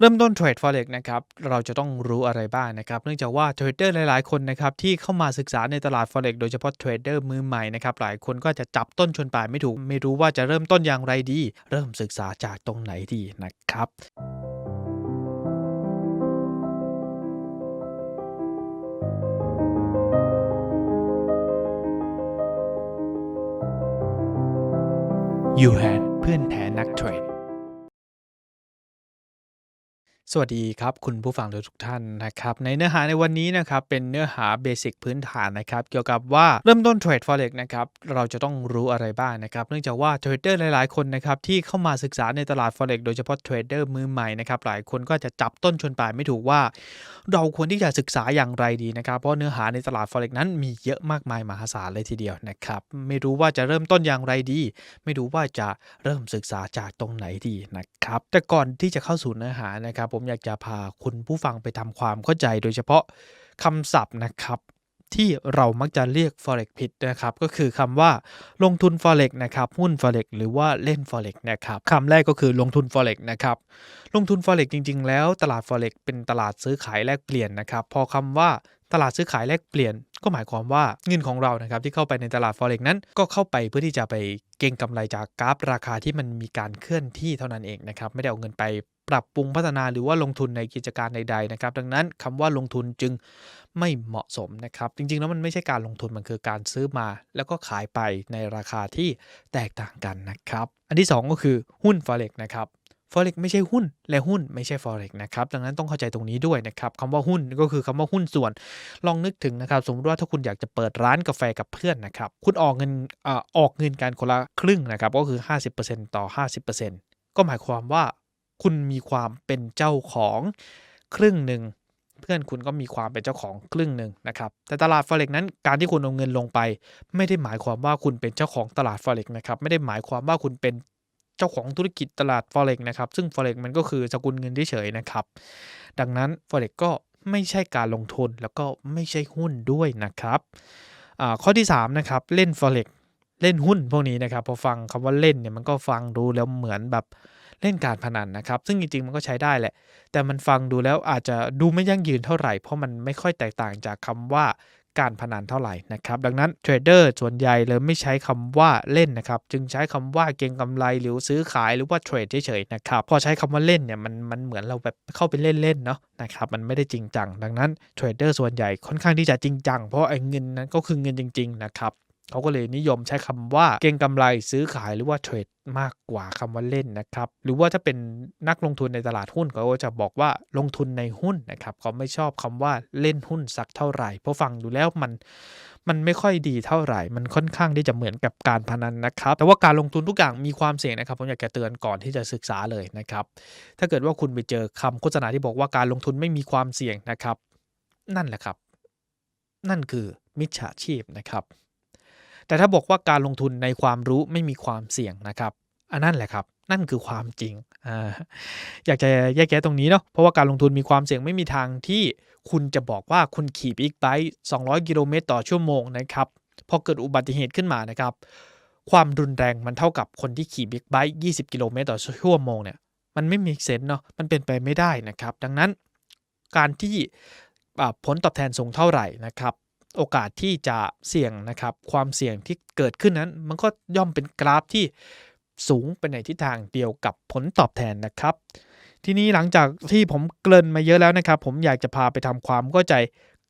เริ่มต้นเทรด Forex นะครับ เราจะต้องรู้อะไรบ้างนะครับ เนื่องจากว่าเทรดเดอร์หลาย ๆ คนนะครับที่เข้ามาศึกษาในตลาด Forex โดยเฉพาะเทรดเดอร์มือใหม่นะครับ หลายคนก็จะจับต้นชนปลายไม่ถูก ไม่รู้ว่าจะเริ่มต้นอย่างไรดี เริ่มศึกษาจากตรงไหนดีนะครับ You had เพื่อนแท้นักเทรด สวัสดีครับ คุณผู้ฟังทุกท่านนะครับ ในเนื้อหาในวันนี้นะครับ เป็นเนื้อหาเบสิกพื้นฐานนะครับ เกี่ยวกับว่าเริ่มต้นเทรด Forex นะครับ เราจะต้องรู้อะไรบ้างนะครับ เนื่องจากว่าเทรดเดอร์หลายๆ คนนะครับ ที่เข้ามาศึกษาในตลาด Forex โดยเฉพาะเทรดเดอร์มือใหม่นะครับ หลายคนก็จะจับต้นชนปลายไม่ถูกว่า เราควรที่จะศึกษาอย่างไรดีนะครับ เพราะเนื้อหาในตลาด Forex นั้นมีเยอะมากมายมหาศาลเลยทีเดียวนะครับ ไม่รู้ว่าจะเริ่มต้นอย่างไรดี ไม่รู้ว่าจะเริ่มศึกษาจากตรงไหนดีนะครับ แต่ก่อนที่จะเข้าสู่เนื้อหานะครับผมอยากจะพาคุณผู้ฟังไปทำความเข้าใจโดยเฉพาะคำศัพท์นะครับที่เรามักจะเรียก forex ผิดนะครับ ก็คือคำว่าลงทุน forex นะครับหุ้น forex หรือว่าเล่น forex นะครับคำแรกก็คือลงทุน forex นะครับลงทุน forex จริง ๆ แล้วตลาด forex เป็นตลาดซื้อขายแลกเปลี่ยนนะครับ พอคำว่า ตลาดซื้อขายแลกเปลี่ยน ก็หมายความว่าเงินของเรานะครับที่เข้าไปในตลาด forex นั้น ก็เข้าไปเพื่อที่จะไปเก็งกำไรจากกราฟราคาที่มันมีการเคลื่อนที่เท่านั้นเองนะครับไม่ได้เอาเงินไปปรับปรุงพัฒนาหรือว่าลงทุนในกิจการใดๆนะครับดังนั้นคำว่าลงทุนจึงไม่เหมาะสมนะครับ จริงๆแล้วมันไม่ใช่การลงทุนมันคือการซื้อมา แล้วก็ขายไปในราคาที่แตกต่างกันนะครับ อันที่ 2 ก็คือหุ้น forex นะครับ forex ไม่ใช่หุ้น และหุ้นไม่ใช่ forex นะครับดังนั้นต้องเข้าใจตรงนี้ด้วยนะครับคำว่าหุ้นก็คือคำว่าหุ้นส่วน ลองนึกถึงนะครับ สมมติว่าถ้าคุณอยากจะเปิดร้านกาแฟกับเพื่อนนะครับ คุณออกเงินอออกเงินกันคนละครึ่งนะครับ ก็คือ 50%ต่อ 50%ก็หมายความว่าคุณมีความเป็นเจ้าของครึ่งหนึ่งเพื่อนคุณก็มีความเป็นเจ้าของครึ่งหนึ่งนะครับ แต่ตลาด forex นั้นการที่คุณเอาเงินลงไป ไม่ได้หมายความว่าคุณเป็นเจ้าของตลาด forex นะครับ ไม่ได้หมายความว่าคุณเป็น เจ้าของธุรกิจตลาด forex นะครับ ซึ่ง forex มันก็คือสกุลเงินเฉยๆนะครับ ดังนั้น forex ก็ไม่ใช่การลงทุนแล้วก็ไม่ใช่หุ้นด้วยนะครับข้อที่3นะครับเล่น forex เล่นหุ้นพวกนี้นะครับ พอฟังคำว่าเล่นเนี่ยมันก็ฟังดูแล้วเหมือนแบบเล่นการพนันนะครับ ซึ่งจริงๆมันก็ใช้ได้แหละ แต่มันฟังดูแล้วอาจจะดูไม่ยั่งยืนเท่าไหร่ เพราะมันไม่ค่อยแตกต่างจากคำว่า การพนันเท่าไหร่นะครับดังนั้นเทรดเดอร์ส่วนใหญ่เลยไม่ใช้คำว่าเล่นนะครับจึงใช้คำว่าเก็งกำไรหรือซื้อขายหรือว่าเทรดเฉยๆนะครับพอใช้คำว่าเล่นเนี่ยมันมันเหมือนเราแบบเข้าไปเล่นๆเนาะนะครับมันไม่ได้จริงจังดังนั้นเทรดเดอร์ส่วนใหญ่ค่อนข้างที่จะจริงจังเพราะไอ้เงินนั้นก็คือเงินจริงๆนะครับ เขาก็เลยนิยมใช้คำว่าเก็งกำไรซื้อขายหรือว่าเทรดมากกว่าคำว่าเล่นนะครับ หรือว่าถ้าเป็นนักลงทุนในตลาดหุ้นเขาก็จะบอกว่าลงทุนในหุ้นนะครับเขาไม่ชอบคำว่าเล่นหุ้นสักเท่าไหร่ เพราะฟังดูแล้วมันมันไม่ค่อยดีเท่าไหร่ มันค่อนข้างที่จะเหมือนกับการพนันนะครับ แต่ว่าการลงทุนทุกอย่างมีความเสี่ยงนะครับผมอยากจะเตือนก่อนที่จะศึกษาเลยนะครับ ถ้าเกิดว่าคุณไปเจอคำโฆษณาที่บอกว่าการลงทุนไม่มีความเสี่ยงนะครับ นั่นแหละครับ นั่นคือมิจฉาชีพนะครับ แต่ถ้าบอกว่าการลงทุนในความรู้ไม่มีความเสี่ยงนะครับ อันนั้นแหละครับ นั่นคือความจริงออยากจะแยกแยะตรงนี้เนาะเพราะว่าการลงทุนมีความเสี่ยงไม่มีทางที่คุณจะบอกว่าคุณขี่บิ๊กไบค์200 กิโลเมตรต่อชั่วโมงนะครับพอเกิดอุบัติเหตุขึ้นมานะครับ ความรุนแรงมันเท่ากับคนที่ขี่บิ๊กไบค์20 กิโลเมตรต่อชั่วโมงเนี่ยมันไม่มีเซนเนาะมันเป็นไปไม่ได้นะครับ ดังนั้นการที่ผลตอบแทนสูงเท่าไหร่นะครับ โอกาสที่จะเสี่ยงนะครับ ความเสี่ยงที่เกิดขึ้นนั้น มันก็ย่อมเป็นกราฟที่สูงไปในทิศทางเดียวกับผลตอบแทนนะครับ ทีนี้หลังจากที่ผมเกริ่นมาเยอะแล้วนะครับ ผมอยากจะพาไปทำความเข้าใจ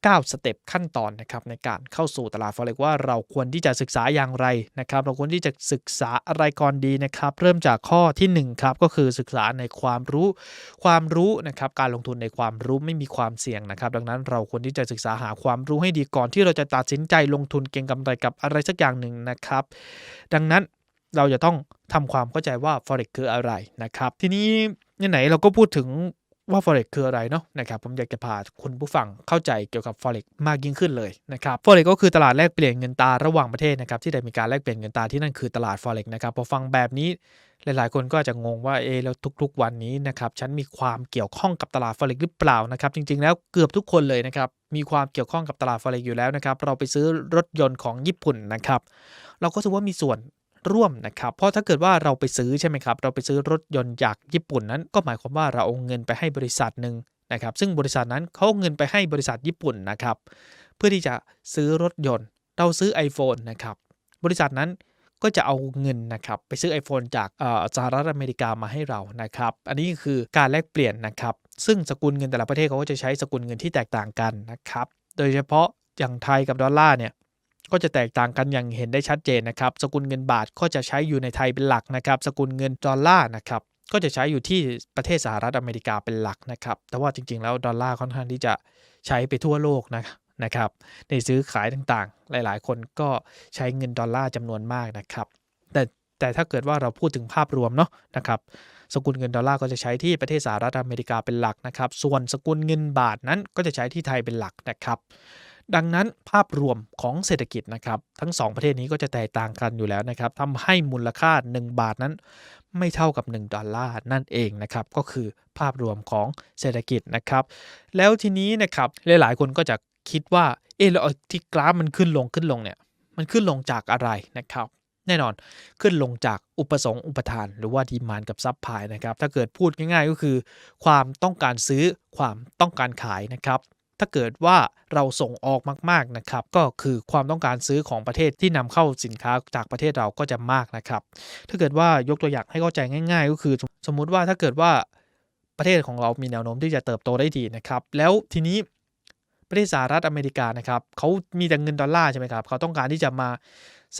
9 สเต็ปขั้นตอนนะครับในการเข้าสู่ตลาดฟอเร็กว่าเราควรที่จะศึกษาอย่างไรนะครับ เราควรที่จะศึกษาอะไรก่อนดีนะครับ เริ่มจากข้อที่1ครับก็คือศึกษาในความรู้ความรู้นะครับการลงทุนในความรู้ไม่มีความเสี่ยงนะครับ ดังนั้นเราควรที่จะศึกษาหาความรู้ให้ดีก่อนที่เราจะตัดสินใจลงทุนเก็งกำไรกับอะไรสักอย่างหนึ่งนะครับ ดังนั้นเราจะต้องทำความเข้าใจว่า forex คืออะไรนะครับ ทีนี้ไหนเราก็พูดถึง ว่า forex คืออะไรเนาะนะครับผมอยากจะพาคุณผู้ฟังเข้าใจเกี่ยวกับ forex มากยิ่งขึ้นเลยนะครับ forex ก็คือตลาดแลกเปลี่ยนเงินตาระหว่างประเทศนะครับที่ได้มีการแลกเปลี่ยนเงินตาที่นั่นคือตลาด forex นะครับพอฟังแบบนี้หลายๆ คนก็จะงงว่าเอแล้วทุกๆ วันนี้นะครับฉันมีความเกี่ยวข้องกับตลาด forex หรือเปล่านะครับจริงๆ แล้วเกือบทุกคนเลยนะครับมีความเกี่ยวข้องกับตลาด forex อยู่แล้วนะครับเราไปซื้อรถยนต์ของญี่ปุ่นนะครับเราก็ถือว่ามีส่วน ร่วมนะครับ เพราะถ้าเกิดว่าเราไปซื้อใช่ไหมครับ เราไปซื้อรถยนต์จากญี่ปุ่นนั้น ก็หมายความว่าเราเอาเงินไปให้บริษัทหนึ่งนะครับ ซึ่งบริษัทนั้นเขาเอาเงินไปให้บริษัทญี่ปุ่นนะครับ เพื่อที่จะซื้อรถยนต์ เราซื้อ iPhone นะครับ บริษัทนั้นก็จะเอาเงินนะครับไปซื้อ iPhone จากสหรัฐอเมริกามาให้เรานะครับ อันนี้คือการแลกเปลี่ยนนะครับ ซึ่งสกุลเงินแต่ละประเทศเขาก็จะใช้สกุลเงินที่แตกต่างกันนะครับ โดยเฉพาะอย่างไทยกับดอลลาร์เนี่ย ก็จะแตกต่างกันอย่างเห็นได้ชัดเจนนะครับ สกุลเงินบาทก็จะใช้อยู่ในไทยเป็นหลักนะครับ สกุลเงินดอลลาร์นะครับก็จะใช้อยู่ที่ประเทศสหรัฐอเมริกาเป็นหลักนะครับ แต่ว่าจริงๆ แล้วดอลลาร์ค่อนข้างที่จะใช้ไปทั่วโลกนะนะครับ ในซื้อขายต่างๆ หลายๆ คนก็ใช้เงินดอลลาร์จำนวนมากนะครับ แต่แต่ถ้าเกิดว่าเราพูดถึงภาพรวมเนาะนะครับ สกุลเงินดอลลาร์ก็จะใช้ที่ประเทศสหรัฐอเมริกาเป็นหลักนะครับ ส่วนสกุลเงินบาทนั้นก็จะใช้ที่ไทยเป็นหลักนะครับ ดังนั้นภาพรวมของเศรษฐกิจนะครับทั้ง 2 ประเทศนี้ก็จะแตกต่างกันอยู่แล้วนะครับทำให้มูลค่า 1 บาทนั้น ไม่เท่ากับ 1 ดอลลาร์นั่นเองนะครับก็คือภาพรวมของเศรษฐกิจนะครับ แล้วทีนี้นะครับหลายๆ คนก็จะคิดว่าเออแล้วที่กราฟมันขึ้นลงขึ้นลงเนี่ยมันขึ้นลงจากอะไรนะครับแน่นอนขึ้นลงจากอุปสงค์อุปทาน หรือว่าดีมานกับซับพายนะครับถ้าเกิดพูดง่ายๆก็คือ ความต้องการซื้อความต้องการขายนะครับ ถ้าเกิดว่าเราส่งออกมากๆนะครับ ก็คือความต้องการซื้อของประเทศที่นำเข้าสินค้าจากประเทศเราก็จะมากนะครับ ถ้าเกิดว่ายกตัวอย่างให้เข้าใจง่าย ๆ ก็คือ สมมุติว่าถ้าเกิดว่าประเทศของเรามีแนวโน้มที่จะเติบโตได้ดีนะครับ แล้วทีนี้ ประเทศสหรัฐอเมริกานะครับเขามีแต่เงินดอลลาร์ใช่ไหมครับเขาต้องการที่จะมา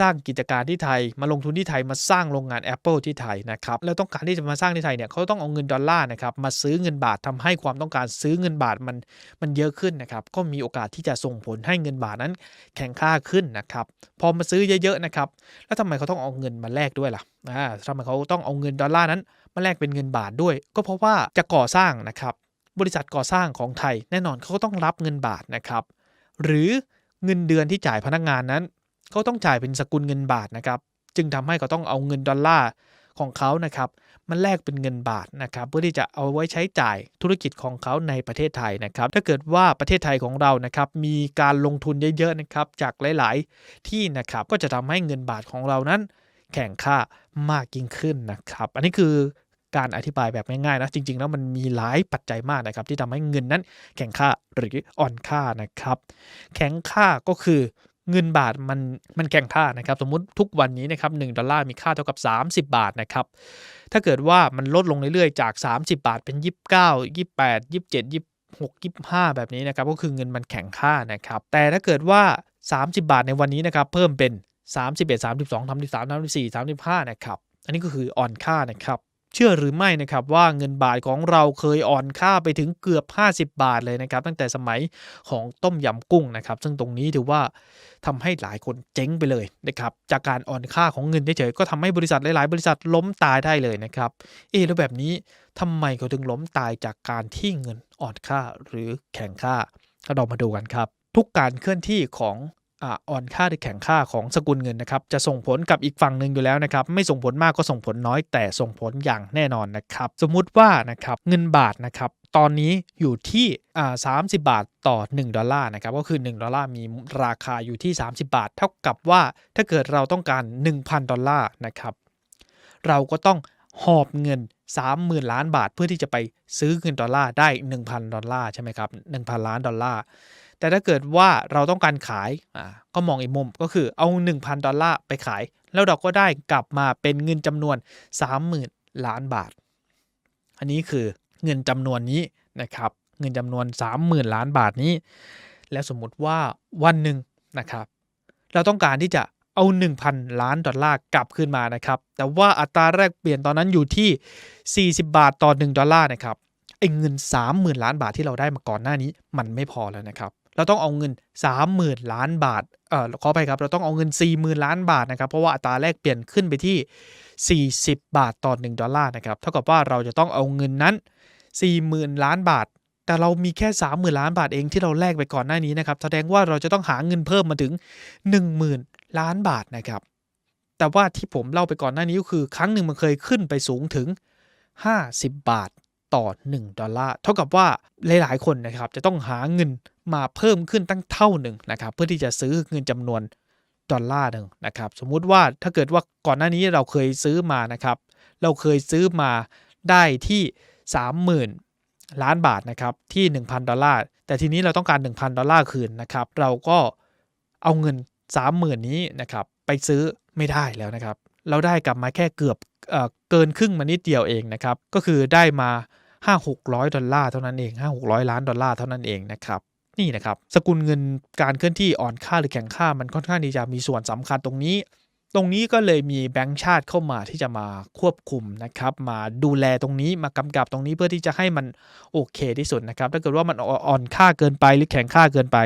สร้างกิจการที่ไทย มาลงทุนที่ไทยมาสร้างโรงงาน Apple ที่ไทยนะครับแล้วต้องการที่จะมาสร้างที่ไทยเนี่ยเขาต้องเอาเงินดอลลาร์นะครับมาซื้อเงินบาททำให้ความต้องการซื้อเงินบาทมันมันเยอะขึ้นนะครับก็มีโอกาสที่จะส่งผลให้เงินบาทนั้นแข็งค่าขึ้นนะครับพอมาซื้อเยอะๆนะครับแล้วทำไมเขาต้องเอาเงินมาแลกด้วยล่ะอ่าทำไมเขาต้องเอาเงินดอลลาร์นั้นมาแลกเป็นเงินบาทด้วย ก็เพราะว่าจะก่อสร้างนะครับ บริษัทก่อสร้างของไทย แน่นอนเขาก็ต้องรับเงินบาทนะครับ หรือเงินเดือนที่จ่ายพนักงานนั้นเขาต้องจ่ายเป็นสกุลเงินบาทนะครับ จึงทำให้เขาต้องเอาเงินดอลลาร์ของเขานะครับมันแลกเป็นเงินบาทนะครับเพื่อที่จะเอาไว้ใช้จ่ายธุรกิจของเขาในประเทศไทยนะครับ ถ้าเกิดว่าประเทศไทยของเรานะครับมีการลงทุนเยอะๆนะครับจากหลาย ๆ ที่นะครับก็จะทำให้เงินบาทของเรานั้นแข่งค่ามากยิ่งขึ้นนะครับ อันนี้คือ การอธิบายแบบง่ายๆนะจริงๆแล้วมันมีหลายปัจจัยมากนะครับ ที่ทำให้เงินนั้นแข็งค่าหรืออ่อนค่านะครับ แข็งค่าก็คือเงินบาทมันมันแข็งค่านะครับ สมมุติทุกวันนี้นะครับ1ดอลลาร์มีค่าเท่ากับ 30 บาทนะครับ ถ้าเกิดว่ามันลดลงเรื่อยๆจาก 30 บาทเป็น 29 28 27 26 25 แบบนี้นะครับก็คือเงินมันแข็งค่านะครับ แต่ถ้าเกิดว่า 30 บาทในวันนี้นะครับเพิ่มเป็น 31 32 33 34 35 นะครับ อันนี้ก็คืออ่อนค่านะครับ ชื่อหรือไม่นะครับว่าเงินบาทของเราเคยอ่อนค่าไปถึงเกือบ 50 บาทเลยนะครับ ตั้งแต่สมัยของต้มยำกุ้งนะครับ ซึ่งตรงนี้ถือว่าทำให้หลายคนเจ๊งไปเลยนะครับ จากการอ่อนค่าของเงินเฉยๆก็ทำให้บริษัทหลายๆ บริษัทล้มตายได้เลยนะครับ เอะแล้วแบบนี้ทำไมเขาถึงล้มตายจากการที่เงินอ่อนค่าหรือแข็งค่าก็เรามาดูกันครับ ทุกการเคลื่อนที่ของ อ่อนค่าหรือแข็งค่าของสกุลเงินนะครับจะส่งผลกับอีกฝั่งหนึ่งอยู่แล้วนะครับไม่ส่งผลมากก็ส่งผลน้อยแต่ส่งผลอย่างแน่นอนนะครับสมมุติว่านะครับเงินบาทนะครับตอนนี้อยู่ที่อ่า30บาทต่อ 1 ดอลลาร์นะครับก็คือ 1 ดอลลาร์มีราคาอยู่ที่ 30 บาท เท่ากับว่าถ้าเกิดเราต้องการ 1,000 ดอลลาร์นะครับเราก็ต้องหอบเงิน 30,000 ล้านบาทเพื่อที่จะไปซื้อเงินดอลลาร์ได้ 1,000 ดอลลาร์ใช่ไหมครับ1,000 ล้านดอลลาร์ แต่ถ้าเกิดว่าเราต้องการขายอ่าก็มองอีกมุมก็คือเอา 1,000 ดอลลาร์ไปขาย แล้วเราก็ได้กลับมาเป็นเงินจำนวน 30,000 ล้านบาท อันนี้คือเงินจำนวนนี้นะครับเงินจำนวน 30,000 ล้านบาทนี้ แล้วสมมุติว่าวันหนึ่งนะครับเราต้องการที่จะเอา 1,000 ล้านดอลลาร์กลับคืนมานะครับ แต่ว่าอัตราแลกเปลี่ยนตอนนั้นอยู่ที่ 40 บาทต่อ 1 ดอลลาร์นะครับไอ้เงิน 30,000 ล้านบาทที่เราได้มาก่อนหน้านี้ มันไม่พอแล้วนะครับ เราต้องเอาเงิน 30,000 ล้านบาทเอ่อขอไปครับ เราต้องเอาเงิน 40,000 ล้านบาทนะครับ เพราะว่าอัตราแลกเปลี่ยนขึ้นไปที่ 40 บาทต่อ 1 ดอลลาร์นะครับ เท่ากับว่าเราจะต้องเอาเงินนั้น 40,000 ล้านบาท แต่เรามีแค่ 30,000 ล้านบาทเองที่เราแลกไปก่อนหน้านี้นะครับ แสดงว่าเราจะต้องหาเงินเพิ่มมาถึง 10,000 ล้านบาทนะครับ แต่ว่าที่ผมเล่าไปก่อนหน้านี้ก็คือ ครั้งหนึ่งมันเคยขึ้นไปสูงถึง 50 บาท ต่อ 1 ดอลลาร์ เท่ากับว่าหลายๆ คนนะครับจะต้องหาเงินมาเพิ่มขึ้นตั้งเท่าหนึ่งนะครับเพื่อที่จะซื้อเงินจำนวนดอลลาร์หนึ่งนะครับสมมุติว่าถ้าเกิดว่าก่อนหน้านี้เราเคยซื้อมานะครับเราเคยซื้อมาได้ที่ 30,000 ล้านบาทนะครับที่ 1,000 ดอลลาร์ แต่ทีนี้เราต้องการ 1,000 ดอลลาร์คืนนะครับเราก็เอาเงิน 30,000 นี้นะครับไปซื้อไม่ได้แล้วนะครับ เราได้กลับมาแค่เกือบเอเกินครึ่งมานิดเดียวเองนะครับ ก็คือได้มา 5 600 ดอลลาร์เท่านั้นเอง 5 600 ล้านดอลลาร์เท่านั้นเองนะครับนี่นะครับสกุลเงินการเคลื่อนที่อ่อนค่าหรือแข็งค่ามันค่อนข้างที่จะมีส่วนสำคัญตรงนี้ ตรงนี้ก็เลยมีแบงก์ชาติเข้ามาที่จะมาควบคุมนะครับ มาดูแลตรงนี้มากำกับตรงนี้เพื่อที่จะให้มันโอเคที่สุดนะครับ ถ้าเกิดว่ามันอ่อนค่าเกินไปหรือแข็งค่าเกินไป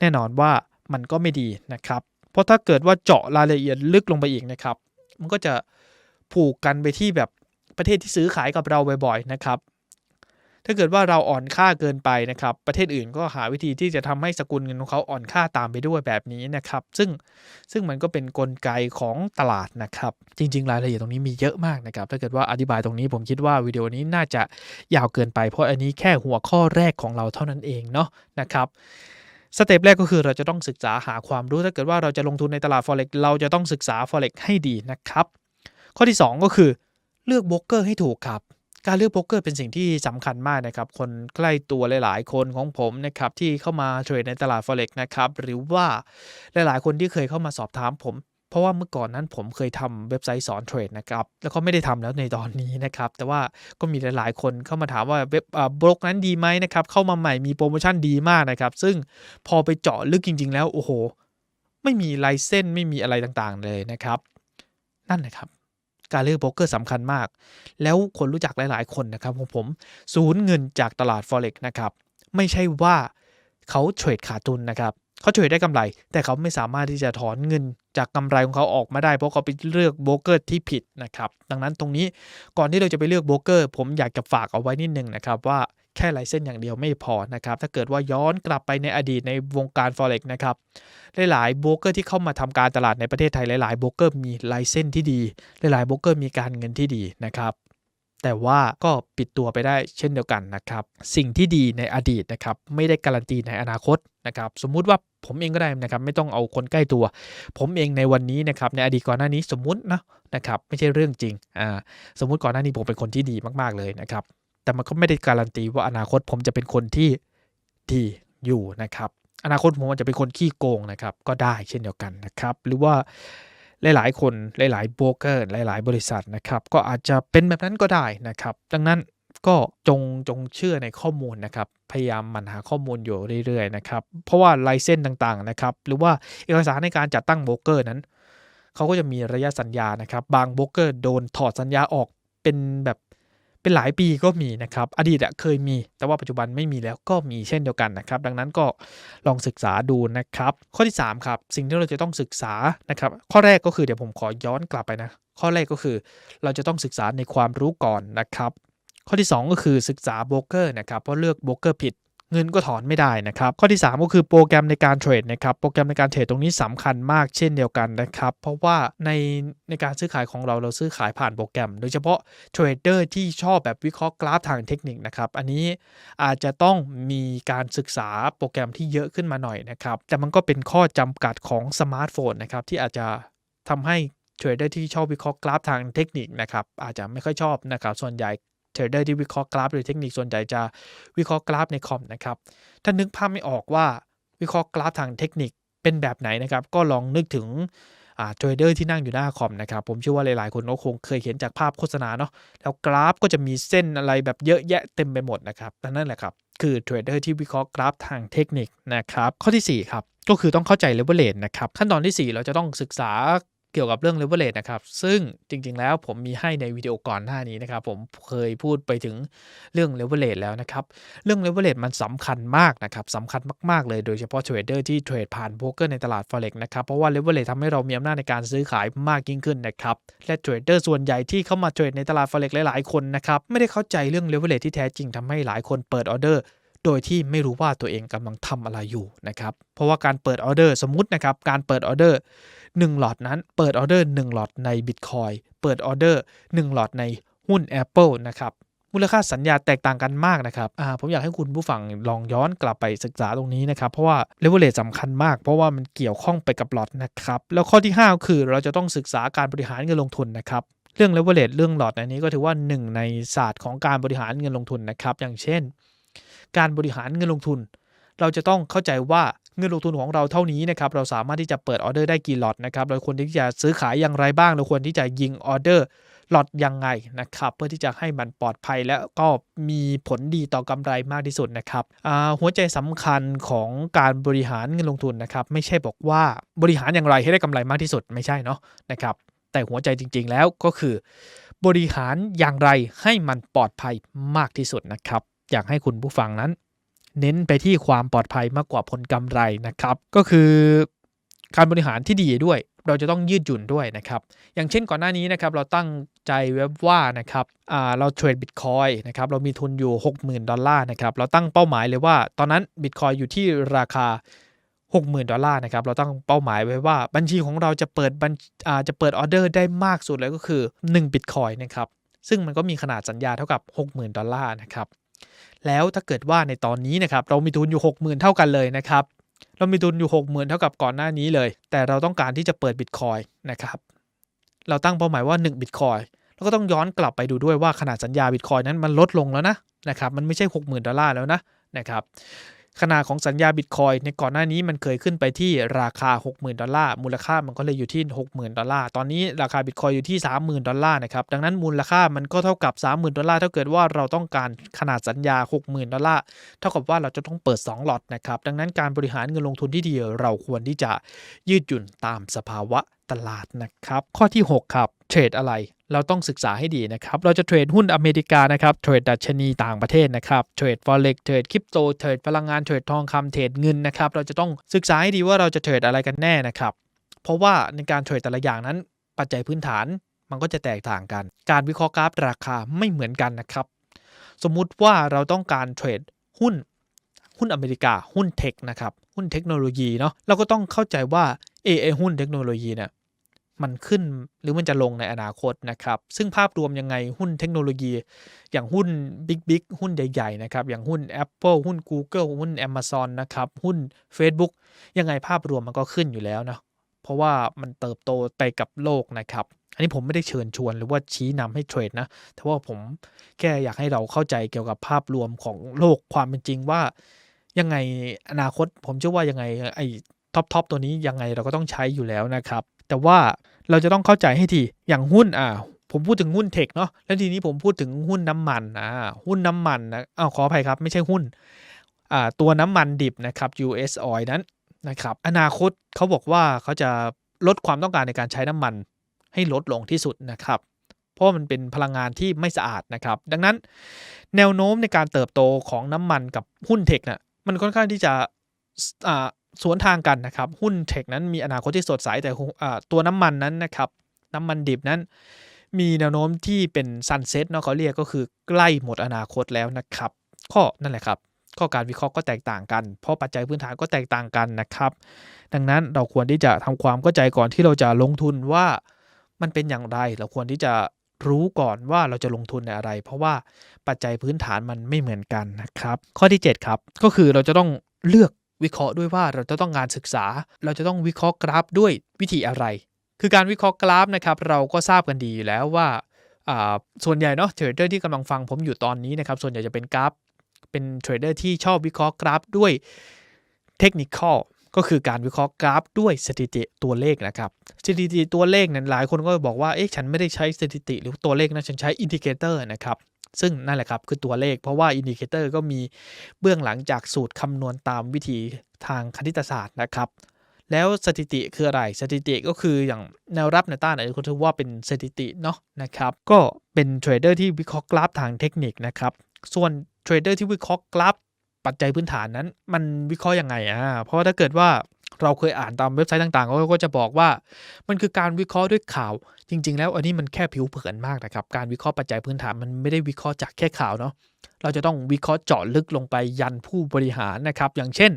แน่นอนว่ามันก็ไม่ดีนะครับ เพราะถ้าเกิดว่าเจาะรายละเอียดลึกลงไปอีกนะครับ มันก็จะผูกกันไปที่แบบประเทศที่ซื้อขายกับเราบ่อยๆนะครับ ถ้าเกิดว่าเราอ่อนค่าเกินไปนะครับ ประเทศอื่นก็หาวิธีที่จะทำให้สกุลเงินของเขาอ่อนค่าตามไปด้วยแบบนี้นะครับ ซึ่งซึ่งมันก็เป็นนกลไกของตลาดนะครับ จริง ๆ รายละเอียดตรงนี้มีเยอะมากนะครับ ถ้าเกิดว่าอธิบายตรงนี้ผมคิดว่าวิดีโอนี้น่าจะยาวเกินไป เพราะอันนี้แค่หัวข้อแรกของเราเท่านั้นเองเนาะนะครับ สเต็ปแรกก็คือเราจะต้องศึกษาหาความรู้ถ้าเกิดว่าเราจะลงทุนในตลาด forex เราจะต้องศึกษา forex ให้ดีนะครับ ข้อที่ 2 ก็คือเลือกโบรกเกอร์ให้ถูกครับ การเลือกโบรกเกอร์เป็นสิ่งที่สำคัญมากนะครับ คนใกล้ตัวหลาย ๆ คนของผมนะครับที่เข้ามาเทรดในตลาด forex นะครับหรือว่าหลายๆ คนที่เคยเข้ามาสอบถามผม เพราะว่าเมื่อก่อนนั้นผมเคยทำเว็บไซต์สอนเทรดนะครับแล้วก็ไม่ได้ทำแล้วในตอนนี้นะครับแต่ว่าก็มีหลาย ๆ คนเข้ามาถามว่าเว็บอ่าบล็อกนั้นดีไหมนะครับเข้ามาใหม่มีโปรโมชั่นดีมากนะครับซึ่งพอไปเจาะลึกจริง ๆ แล้วโอ้โห ไม่มีลายเส้นไม่มีอะไรต่างๆเลยนะครับ นั่นแหละครับการเลือกโบรกเกอร์สำคัญมาก แล้วคนรู้จักหลาย ๆ คนนะครับของผมสูญเงินจากตลาด forex นะครับ ไม่ใช่ว่าเขาเทรดขาดทุนนะครับ เขาเทรดได้กำไร แต่เขาไม่สามารถที่จะถอนเงินจากกำไรของเขาออกมาได้ เพราะเขาไปเลือกโบรกเกอร์ที่ผิดนะครับ ดังนั้นตรงนี้ก่อนที่เราจะไปเลือกโบรกเกอร์ ผมอยากจะฝากเอาไว้นิดนึงนะครับว่าแค่ไลเส้นอย่างเดียวไม่พอนะครับ ถ้าเกิดว่าย้อนกลับไปในอดีตในวงการ forex นะครับ หลายๆโบรกเกอร์ที่เข้ามาทำการตลาดในประเทศไทยหลายๆโบรกเกอร์มีไลเส้นที่ดี หลายๆโบรกเกอร์มีการเงินที่ดีนะครับ แต่ว่าก็ปิดตัวไปได้เช่นเดียวกันนะครับสิ่งที่ดีในอดีตนะครับไม่ได้การันตีในอนาคตนะครับสมมุติว่าผมเองก็ได้นะครับไม่ต้องเอาคนใกล้ตัว ผมเองในวันนี้นะครับในอดีตก่อนหน้านี้สมมุตินะนะครับไม่ใช่เรื่องจริงอ่าสมมุติก่อนหน้านี้ผมเป็นคนที่ดีมากๆเลยนะครับแต่มันก็ไม่ได้การันตีว่าอนาคตผมจะเป็นคนที่ดีอยู่นะครับอนาคตผมอาจจะเป็นคนขี้โกงนะครับก็ได้เช่นเดียวกันนะครับหรือว่า หลาย ๆ คนหลายๆโบรกเกอร์หลาย ๆ บริษัทนะครับก็อาจจะเป็นแบบนั้นก็ได้นะครับดังนั้นก็จงจงเชื่อในข้อมูลนะครับ พยายามหมันหาข้อมูลอยู่เรื่อย ๆ นะครับ เพราะว่าไลเซนส์ต่าง ๆ นะครับ หรือว่าเอกสารในการจัดตั้งโบรกเกอร์นั้น เขาก็จะมีระยะสัญญานะครับ บางโบรกเกอร์โดนถอดสัญญาออกเป็นแบบ เป็นหลายปีก็มีนะครับ อดีตเคยมี แต่ว่าปัจจุบันไม่มีแล้วก็มีเช่นเดียวกันนะครับ ดังนั้นก็ลองศึกษาดูนะครับ ข้อที่ 3 ครับ สิ่งที่เราจะต้องศึกษานะครับ ข้อแรกก็คือเดี๋ยวผมขอย้อนกลับไปนะ ข้อแรกก็คือ เราจะต้องศึกษาในความรู้ก่อนนะครับ ข้อที่ 2 ก็คือศึกษาโบรกเกอร์นะครับ เพราะเลือกโบรกเกอร์ผิด เงินก็ถอนไม่ได้นะครับ ข้อที่ 3 ก็คือโปรแกรมในการเทรดนะครับโปรแกรมในการเทรดตรงนี้สำคัญมากเช่นเดียวกันนะครับเพราะว่าในในการซื้อขายของเราเราซื้อขายผ่านโปรแกรม โดยเฉพาะเทรดเดอร์ที่ชอบแบบวิเคราะห์กราฟทางเทคนิคนะครับอันนี้อาจจะต้องมีการศึกษาโปรแกรมที่เยอะขึ้นมาหน่อยนะครับแต่มันก็เป็นข้อจำกัดของสมาร์ทโฟนนะครับที่อาจจะทำให้เทรดเดอร์ที่ชอบวิเคราะห์กราฟทางเทคนิคนะครับอาจจะไม่ค่อยชอบนะครับส่วนใหญ่ เทรดเดอร์ที่วิเคราะห์กราฟหรือเทคนิคส่วนใหญ่จะวิเคราะห์กราฟในคอมนะครับ ถ้านึกภาพไม่ออกว่าวิเคราะห์กราฟทางเทคนิคเป็นแบบไหนนะครับ ก็ลองนึกถึงเทรดเดอร์ที่นั่งอยู่หน้าคอมนะครับ ผมเชื่อว่าหลายๆ คนก็คงเคยเห็นจากภาพโฆษณาเนาะแล้วกราฟก็จะมีเส้นอะไรแบบเยอะแยะเต็มไปหมดนะครับนั่นแหละครับคือเทรดเดอร์ที่วิเคราะห์กราฟทางเทคนิคนะครับข้อที่ 4 ครับ ก็คือต้องเข้าใจเลเวลเลนนะครับ ขั้นตอนที่ 4 เราจะต้องศึกษา เกี่ยวกับเรื่อง leverage นะครับ ซึ่งจริงๆ แล้วผมมีให้ในวิดีโอก่อนหน้านี้นะครับ ผมเคยพูดไปถึงเรื่อง leverage แล้วนะครับ เรื่อง leverage มันสำคัญมากนะครับสำคัญมากๆ เลยโดยเฉพาะเทรดเดอร์ที่เทรดผ่านโบรกเกอร์ในตลาด forex นะครับ เพราะว่า leverage ทำให้เรามีอำนาจในการซื้อขายมากยิ่งขึ้นนะครับ และเทรดเดอร์ส่วนใหญ่ที่เข้ามาเทรดในตลาด forex หลายๆ คนนะครับ ไม่ได้เข้าใจเรื่อง leverage ที่แท้จริงทำให้หลายคนเปิดออเดอร์ โดยที่ไม่รู้ว่าตัวเองกำลังทำอะไรอยู่นะครับเพราะว่าการเปิดออเดอร์สมมตินะครับการเปิดออเดอร์1หลอดนั้น เปิดออเดอร์1หลอดใน Bitcoin เปิดออเดอร์1หลอดในหุ้น Apple นะครับมูลค่าสัญญาแตกต่างกันมากนะครับผมอยากให้คุณผู้ฟังลองย้อนกลับไปศึกษาตรงนี้นะครับ เพราะว่าเลเวลเลตสำคัญมาก เพราะว่ามันเกี่ยวข้องไปกับหลอดนะครับ แล้วข้อที่ 5 คือเราจะต้องศึกษาการบริหารเงินลงทุนนะครับเรื่องเลเวลเลตเรื่องหลอดอันนี้ก็ถือว่าหนึ่งในศาสตร์ของการบริหารเงินลงทุนนะครับ อย่างเช่น การบริหารเงินลงทุน เราจะต้องเข้าใจว่าเงินลงทุนของเราเท่านี้นะครับเราสามารถที่จะเปิดออเดอร์ได้กี่หลอดนะครับเราควรที่จะซื้อขายอย่างไรบ้าง เราควรที่จะยิงออเดอร์หลอดยังไงนะครับเพื่อที่จะให้มันปลอดภัยและก็มีผลดีต่อกำไรมากที่สุดนะครับหัวใจสำคัญของการบริหารเงินลงทุนนะครับไม่ใช่บอกว่าบริหารอย่างไรให้ได้กำไรมากที่สุดไม่ใช่เนาะนะครับแต่หัวใจจริง ๆ แล้วก็คือ บริหารอย่างไรให้มันปลอดภัยมากที่สุดนะครับ อยากให้คุณผู้ฟังนั้น เน้นไปที่ความปลอดภัยมากกว่าผลกำไรนะครับ ก็คือการบริหารที่ดีด้วย เราจะต้องยืดหยุ่นด้วยนะครับ อย่างเช่นก่อนหน้านี้นะครับ เราตั้งใจเว็บว่านะครับเราเทรดบิตคอยนะครับ เรามีทุนอยู่ 60,000 ดอลลาร์นะครับ เราตั้งเป้าหมายเลยว่า ตอนนั้นบิตคอยอยู่ที่ราคา 60,000 ดอลลาร์นะครับ เราตั้งเป้าหมายไว้ว่า บัญชีของเราจะเปิดบัญจะเปิดออเดอร์ได้มากสุดเลยก็คือ1บิตคอยนะครับ ซึ่งมันก็มีขนาดสัญญาเท่ากับ 60,000 ดอลลาร์นะครับ แล้วถ้าเกิดว่าในตอนนี้นะครับเรามีทุนอยู่ 60,000 เท่ากันเลยนะครับ เรามีทุนอยู่ 60,000 เท่ากับก่อนหน้านี้เลย แต่เราต้องการที่จะเปิดบิตคอยนะครับ เราตั้งเป้าหมายว่า1บิตคอยเราก็ต้องย้อนกลับไปดูด้วยว่าขนาดสัญญาบิตคอยนั้นมันลดลงแล้วนะนะครับ มันไม่ใช่ 60,000 ดอลลาร์แล้วนะนะครับ ขนาดของสัญญาบิตคอยในก่อนหน้านี้มันเคยขึ้นไปที่ราคา 60,000 ดอลลาร์มูลค่ามันก็เลยอยู่ที่ 60,000 ดอลลาร์ตอนนี้ราคาบิตคอยอยู่ที่ 30,000 ดอลลาร์นะครับดังนั้นมูลค่ามันก็เท่ากับ 30,000 ดอลลาร์ถ้าเกิดว่าเราต้องการขนาดสัญญา 60,000 ดอลลาร์เท่ากับว่าเราจะต้องเปิด 2 หลอตนะครับดังนั้นการบริหารเงินลงทุนที่ดีเราควรที่จะยืดหยุ่นตามสภาวะตลาดนะครับ ข้อที่ 6 ครับ เทรดอะไรเราต้องศึกษาให้ดีนะครับ เราจะเทรดหุ้นอเมริกานะครับ เทรดดัชนีต่างประเทศนะครับ เทรดฟอเร็กเทรดคริปโต เทรดพลังงาน เทรดทองคำเทรดเงินนะครับ เราจะต้องศึกษาให้ดีว่าเราจะเทรดอะไรกันแน่นะครับ เพราะว่าในการเทรดแต่ละอย่างนั้น ปัจจัยพื้นฐานมันก็จะแตกต่างกัน การวิเคราะห์กราฟราคาไม่เหมือนกันนะครับ สมมุติว่าเราต้องการเทรดหุ้น หุ้นอเมริกา หุ้นเทคนะครับ หุ้นเทคโนโลยีเนาะ เราก็ต้องเข้าใจว่า เอไอหุ้นเทคโนโลยีเนี่ยมันขึ้นหรือมันจะลงในอนาคตนะครับ ซึ่งภาพรวมยังไงหุ้นเทคโนโลยี อย่างหุ้นบิ๊กบิ๊กหุ้นใหญ่ๆนะครับอย่างหุ้น Apple หุ้น Google หุ้น Amazon นะครับหุ้น Facebook ยังไงภาพรวมมันก็ขึ้นอยู่แล้วนะเพราะว่ามันเติบโตไปกับโลกนะครับ อันนี้ผมไม่ได้เชิญชวนหรือว่าชี้นำให้เทรดนะ แต่ว่าผมแค่อยากให้เราเข้าใจเกี่ยวกับภาพรวมของโลกความเป็นจริงว่ายังไงอนาคตผมเชื่อว่ายังไงไอ ท็อปทอปตัวนี้ยังไงเราก็ต้องใช้อยู่แล้วนะครับ แต่ว่าเราจะต้องเข้าใจให้ทีอย่างหุ้นอ่าผมพูดถึงหุ้นเทคเนาะแล้วทีนี้ผมพูดถึงหุ้นน้ำมันอ่าหุ้นน้ำมันนะอ้าวขออภัยครับ ไม่ใช่หุ้นอ่าตัวน้ำมันดิบนะครับ US oil นั้นนะครับอนาคตเขาบอกว่าเขาจะลดความต้องการในการใช้น้ำมันให้ลดลงที่สุดนะครับ เพราะมันเป็นพลังงานที่ไม่สะอาดนะครับ ดังนั้น แนวโน้มในการเติบโตของน้ำมันกับหุ้นเทคนะ่ะมันค่อนข้างที่จะอ่า สวนทางกันนะครับ หุ้นเทคนั้นมีอนาคตที่สดใสแต่ตัวน้ำมันนั้นนะครับ น้ำมันดิบนั้น มีแนวโน้มที่เป็นซันเซ็ตเนาะเขาเรียกก็คือใกล้หมดอนาคตแล้วนะครับ ข้อนั่นแหละครับ ข้อการวิเคราะห์ก็แตกต่างกัน เพราะปัจจัยพื้นฐานก็แตกต่างกันนะครับ ดังนั้นเราควรที่จะทำความเข้าใจก่อนที่เราจะลงทุนว่ามันเป็นอย่างไร เราควรที่จะรู้ก่อนว่าเราจะลงทุนในอะไร เพราะว่าปัจจัยพื้นฐานมันไม่เหมือนกันนะครับ ข้อที่ 7 ครับ ก็คือเราจะต้องเลือก วิเคราะห์ด้วยว่าเราจะต้องงานศึกษา เราจะต้องวิเคราะห์กราฟด้วยวิธีอะไร คือการวิเคราะห์กราฟนะครับเราก็ทราบกันดีอยู่แล้วว่าส่วนใหญ่เนาะเทรดเดอร์ที่กำลังฟังผมอยู่ตอนนี้นะครับส่วนใหญ่จะเป็นกราฟ เป็นเทรดเดอร์ที่ชอบวิเคราะห์กราฟด้วยเทคนิคก็คือการวิเคราะห์กราฟด้วยสถิติตัวเลขนะครับสถิติตัวเลขนั้นหลายคนก็บอกว่าเอ๊ะฉันไม่ได้ใช้สถิติหรือตัวเลขนะฉันใช้อินดิเคเตอร์นะครับ ซึ่งนั่นแหละครับคือตัวเลข เพราะว่าอินดิเคเตอร์ก็มีเบื้องหลังจากสูตรคำนวณตามวิธีทางคณิตศาสตร์นะครับ แล้วสถิติคืออะไร สถิติก็คืออย่างแนวรับแนวต้านอะไรก็ถือว่าเป็นสถิติเนาะนะครับ ก็เป็นเทรดเดอร์ที่วิเคราะห์กราฟทางเทคนิคนะครับ ส่วนเทรดเดอร์ที่วิเคราะห์กราฟปัจจัยพื้นฐานนั้น มันวิเคราะห์ยังไงอะเพราะถ้าเกิดว่า เราเคยอ่านตามเว็บไซต์ต่างๆเขาก็จะบอกว่า มันคือการวิเคราะห์ด้วยข่าว จริง ๆ แล้วอันนี้มันแค่ผิวเผินมากนะครับ การวิเคราะห์ปัจจัยพื้นฐานมันไม่ได้วิเคราะห์จากแค่ข่าวเนาะ เราจะต้องวิเคราะห์เจาะลึกลงไปยันผู้บริหารนะครับ อย่างเช่น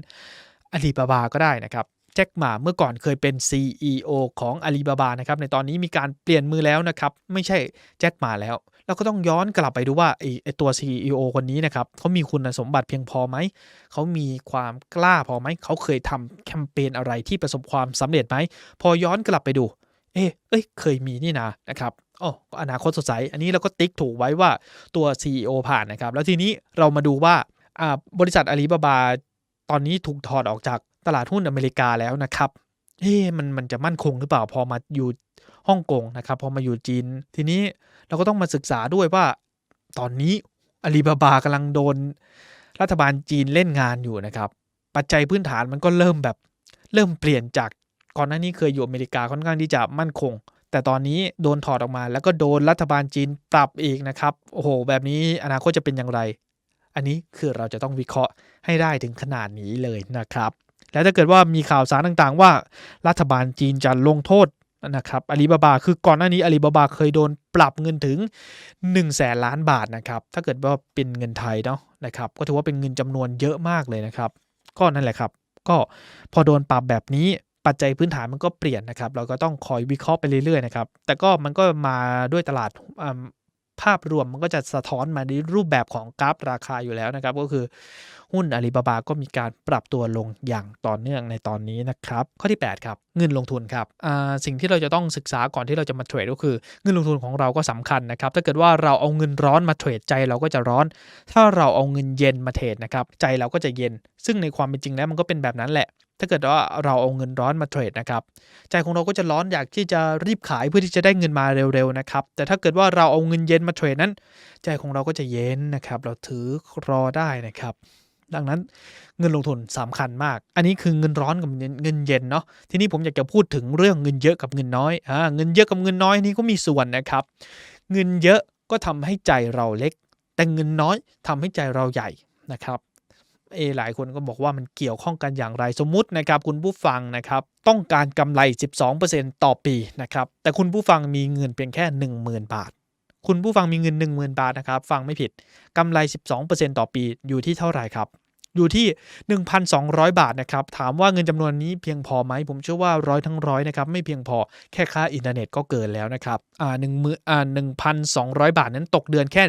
อาลีบาบาก็ได้นะครับแจ็คหมาเมื่อก่อนเคยเป็น CEO ของอาลีบาบานะครับในตอนนี้มีการเปลี่ยนมือแล้วนะครับ ไม่ใช่แจ็คหมาแล้ว เราก็ต้องย้อนกลับไปดูว่าไอ้ไอตัว CEO คนนี้นะครับเขามีคุณสมบัติเพียงพอไหม เขามีความกล้าพอไหม เขาเคยทำแคมเปญอะไรที่ประสบความสำเร็จไหม พอย้อนกลับไปดู เอ๊เอ้ย เคยมีนี่นะนะครับอ๋ออนาคตสดใส อันนี้เราก็ติ๊กถูกไว้ว่าตัว CEO ผ่านนะครับ แล้วทีนี้เรามาดูว่าบริษัทอาลีบาบาตอนนี้ถูกถอดออกจากตลาดหุ้นอเมริกาแล้วนะครับเอ๊ะมันมันจะมั่นคงหรือเปล่าพอมาอยู่ ฮ่องกงนะครับพอมาอยู่จีน ทีนี้เราก็ต้องมาศึกษาด้วยว่า ตอนนี้อาลีบาบากำลังโดน รัฐบาลจีนเล่นงานอยู่นะครับ ปัจจัยพื้นฐานมันก็เริ่มแบบเริ่มเปลี่ยนจากก่อนหน้านี้เคยอยู่อเมริกาค่อนข้างที่จะมั่นคง แต่ตอนนี้โดนถอดออกมา แล้วก็โดนรัฐบาลจีนปรับอีกนะครับโอ้โห แบบนี้อนาคตจะเป็นอย่างไร อันนี้คือเราจะต้องวิเคราะห์ให้ได้ถึงขนาดนี้เลยนะครับ และถ้าเกิดว่ามีข่าวสารต่างๆ ว่า รัฐบาลจีนจะลงโทษ นะครับอาลีบาบาคือก่อนหน้านี้อาลีบาบาเคยโดนปรับเงินถึง1นึ่งแสนล้านบาทนะครับ ถ้าเกิดว่าเป็นเงินไทยเนาะนะครับ ก็ถือว่าเป็นเงินจำนวนเยอะมากเลยนะครับ ก็นั่นแหละครับ ก็พอโดนปรับแบบนี้ปัจจัยพื้นฐานมันก็เปลี่ยนนะครับ เราก็ต้องคอยวิเคราะห์ไปเรื่อยๆนะครับ แต่ก็มันก็มาด้วยตลาดภาพรวมมันก็จะสะท้อนมาในรูปแบบของกราฟราคาอยู่แล้วนะครับ ก็คือ หุ้นอาลีบาบาก็มีการปรับตัวลงอย่างต่อเนื่องในตอนนี้นะครับ ข้อที่ 8 ครับ เงินลงทุนครับสิ่งที่เราจะต้องศึกษาก่อนที่เราจะมาเทรดก็คือเงินลงทุนของเราก็สำคัญนะครับ ถ้าเกิดว่าเราเอาเงินร้อนมาเทรดใจเราก็จะร้อน ถ้าเราเอาเงินเย็นมาเทรดนะครับใจเราก็จะเย็น ซึ่งในความเป็นจริงแล้วมันก็เป็นแบบนั้นแหละถ้าเกิดว่าเราเอาเงินร้อนมาเทรดนะครับ ใจของเราก็จะร้อนอยากที่จะรีบขายเพื่อที่จะได้เงินมาเร็วๆนะครับ แต่ถ้าเกิดว่าเราเอาเงินเย็นมาเทรดนั้น ใจของเราก็จะเย็นนะครับ เราถือรอได้นะครับ ดังนั้นเงินลงทุนสำคัญมาก อันนี้คือเงินร้อนกับเงินเย็นเนาะ ทีนี้ผมอยากจะพูดถึงเรื่องเงินเยอะกับเงินน้อยอ่าเงินเยอะกับเงินน้อยนี่ก็มีส่วนนะครับ เงินเยอะก็ทำให้ใจเราเล็ก แต่เงินน้อยทำให้ใจเราใหญ่นะครับเอหลายคนก็บอกว่ามันเกี่ยวข้องกันอย่างไรสมมุตินะครับ คุณผู้ฟังนะครับ ต้องการกำไร 12%ต่อปีนะครับ แต่คุณผู้ฟังมีเงินเพียงแค่ 10,000 บาท คุณผู้ฟังมีเงิน 10,000 บาทนะครับ ฟังไม่ผิดกำไร 12%ต่อปีอยู่ที่เท่าไหร่ครับ อยู่ที่ 1,200 บาทนะครับ ถามว่าเงินจำนวนนี้เพียงพอไหม ผมเชื่อว่าร้อยทั้งร้อยนะครับไม่เพียงพอแค่ค่าอินเทอร์เน็ตก็เกินแล้วนะครับอ่าหนึ่งมืออ่าหนึ่งพันสองร้อยบาทนั้นตกเดือนแค่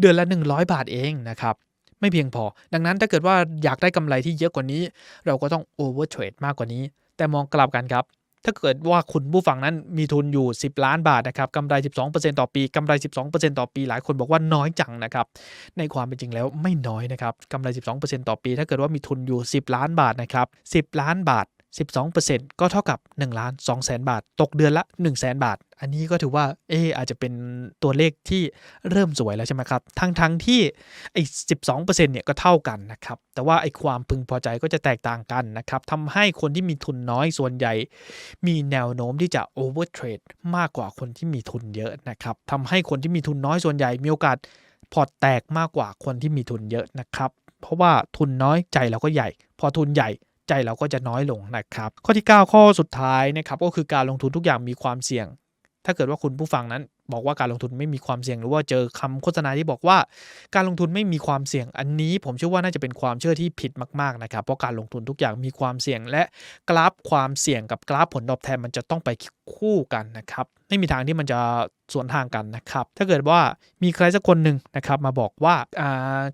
เดือนละ 100 บาทเองนะครับไม่เพียงพอ ดังนั้นถ้าเกิดว่าอยากได้กำไรที่เยอะกว่านี้ เราก็ต้องโอเวอร์เทรดมากกว่านี้ แต่มองกลับกันครับ ถ้าเกิดว่าคุณผู้ฟังนั้นมีทุนอยู่ 10 ล้านบาทนะครับกำไร 12%ต่อปีกำไร 12%ต่อปี หลายคนบอกว่าน้อยจังนะครับ ในความเป็นจริงแล้วไม่น้อยนะครับกำไร 12%ต่อปี ถ้าเกิดว่ามีทุนอยู่ 10 ล้านบาทนะครับ 10 ล้านบาท 12%ก็เท่ากับ1ล้าน2แสนบาท ตกเดือนละ1 0 0 0 0แสนบาท อันนี้ก็ถือว่าเอออาจจะเป็นตัวเลขที่เริ่มสวยแล้วใช่ไหมครับ ทั้งทั้งที่ไอ้12%เนี่ยก็เท่ากันนะครับ แต่ว่าไอ้ความพึงพอใจก็จะแตกต่างกันนะครับทำให้คนที่มีทุนน้อยส่วนใหญ่ มีแนวโน้มที่จะโอเวอร์เทรดมากกว่าคนที่มีทุนเยอะนะครับทำให้คนที่มีทุนน้อยส่วนใหญ่มีโอกาสพอร์ตแตกมากกว่าคนที่มีทุนเยอะนะครับ เพราะว่าทุนน้อยใจเราก็ใหญ่ พอทุนใหญ่ ใจเราก็จะน้อยลงนะครับ ข้อที่ 9 ข้อสุดท้ายนะครับก็คือการลงทุนทุกอย่างมีความเสี่ยง ถ้าเกิดว่าคุณผู้ฟังนั้นบอกว่าการลงทุนไม่มีความเสี่ยงหรือว่าเจอคำโฆษณาที่บอกว่า การลงทุนไม่มีความเสี่ยงอันนี้ ผมเชื่อว่าน่าจะเป็นความเชื่อที่ผิดมากๆนะครับเพราะการลงทุนทุกอย่างมีความเสี่ยง และกราฟความเสี่ยงกับกราฟผลตอบแทนมันจะต้องไปคู่กันนะครับไม่มีทางที่มันจะสวนทางกันนะครับ ถ้าเกิดว่ามีใครสักคนหนึ่งนะครับมาบอกว่า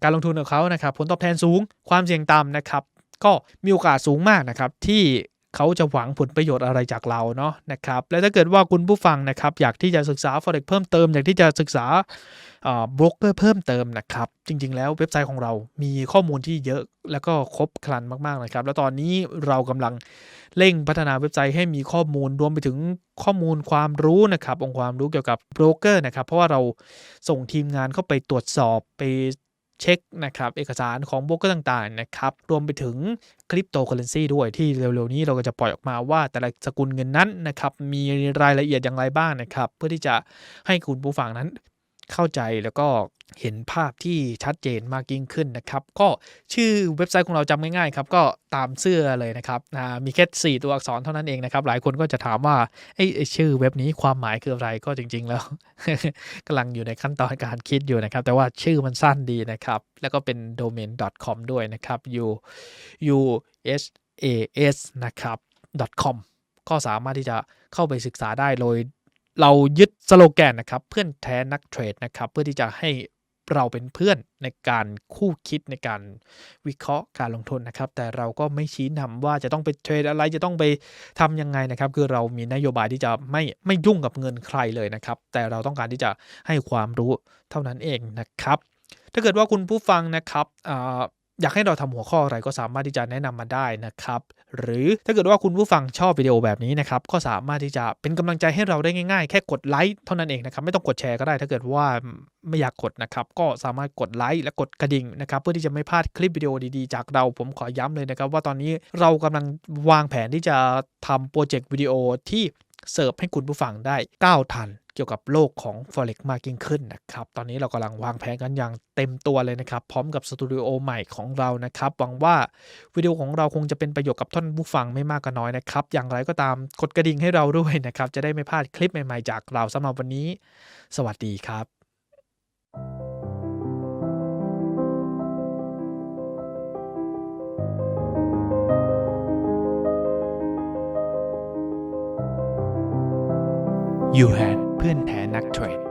การลงทุนของเขานะครับผลตอบแทนสูง ความเสี่ยงต่ำนะครับ ก็มีโอกาสสูงมากนะครับที่เขาจะหวังผลประโยชน์อะไรจากเราเนาะนะครับและถ้าเกิดว่าคุณผู้ฟังนะครับอยากที่จะศึกษา forex เพิ่มเติมอยากที่จะศึกษาบล็อกเกอร์เพิ่มเติมนะครับจริง ๆ แล้วเว็บไซต์ของเรามีข้อมูลที่เยอะแล้วก็ครบครันมากๆนะครับ แล้วตอนนี้เรากำลังเร่งพัฒนาเว็บไซต์ให้มีข้อมูลรวมไปถึงข้อมูลความรู้นะครับองค์ความรู้เกี่ยวกับโบรกเกอร์นะครับเพราะว่าเราส่งทีมงานเข้าไปตรวจสอบไป เช็คนะครับเอกสารของโบรกเกอร์ต่างๆนะครับรวมไปถึงคริปโตเคอเรนซีด้วยที่เร็วๆนี้เราก็จะปล่อยออกมาว่าแต่ละสกุลเงินนั้นนะครับมีรายละเอียดอย่างไรบ้างนะครับ เพื่อที่จะให้คุณผู้ฟังนั้น เข้าใจแล้วก็เห็นภาพที่ชัดเจนมากยิ่งขึ้นนะครับ ก็ชื่อเว็บไซต์ของเราจำง่ายๆครับก็ตามเสื้อเลยนะครับมีแค่ 4 ตัวอักษรเท่านั้นเองนะครับ หลายคนก็จะถามว่าไอ้ชื่อเว็บนี้ความหมายคืออะไรก็จริง ๆ แล้วกำลังอยู่ในขั้นตอนการคิดอยู่นะครับ แต่ว่าชื่อมันสั้นดีนะครับ แล้วก็เป็น domain com ด้วยนะครับ u u s a s นะครับ com ก็สามารถที่จะเข้าไปศึกษาได้โดย เรายึดสโลแกนนะครับเพื่อนแท้นักเทรดนะครับเพื่อที่จะให้เราเป็นเพื่อนในการคู่คิดในการวิเคราะห์การลงทุนนะครับ แต่เราก็ไม่ชี้นำว่าจะต้องไปเทรดอะไรจะต้องไปทำยังไงนะครับ คือเรามีนโยบายที่จะไม่ไม่ยุ่งกับเงินใครเลยนะครับ แต่เราต้องการที่จะให้ความรู้เท่านั้นเองนะครับ ถ้าเกิดว่าคุณผู้ฟังนะครับ อยากให้เราทำหัวข้ออะไรก็สามารถที่จะแนะนำมาได้นะครับ หรือถ้าเกิดว่าคุณผู้ฟังชอบวิดีโอแบบนี้นะครับ ก็สามารถที่จะเป็นกำลังใจให้เราได้ง่ายๆ แค่กดไลค์เท่านั้นเองนะครับ ไม่ต้องกดแชร์ก็ได้ ถ้าเกิดว่าไม่อยากกดนะครับ ก็สามารถกดไลค์และกดกระดิ่งนะครับ เพื่อที่จะไม่พลาดคลิปวิดีโอดีๆ จากเราผมขอย้ำเลยนะครับ ว่าตอนนี้เรากำลังวางแผนที่จะทำโปรเจกต์วิดีโอที่ เสิร์ฟให้คุณผู้ฟังได้ก้าวทันเกี่ยวกับโลกของ Forex มากยิ่งขึ้นนะครับ ตอนนี้เรากำลังวางแผนกันอย่างเต็มตัวเลยนะครับ พร้อมกับสตูดิโอใหม่ของเรานะครับ หวังว่าวิดีโอของเราคงจะเป็นประโยชน์กับท่านผู้ฟังไม่มากก็น้อยนะครับ อย่างไรก็ตามกดกระดิ่งให้เราด้วยนะครับ จะได้ไม่พลาดคลิปใหม่ๆจากเราสำหรับวันนี้ สวัสดีครับ ยูแฮนเพื่อนแท้นักเทรด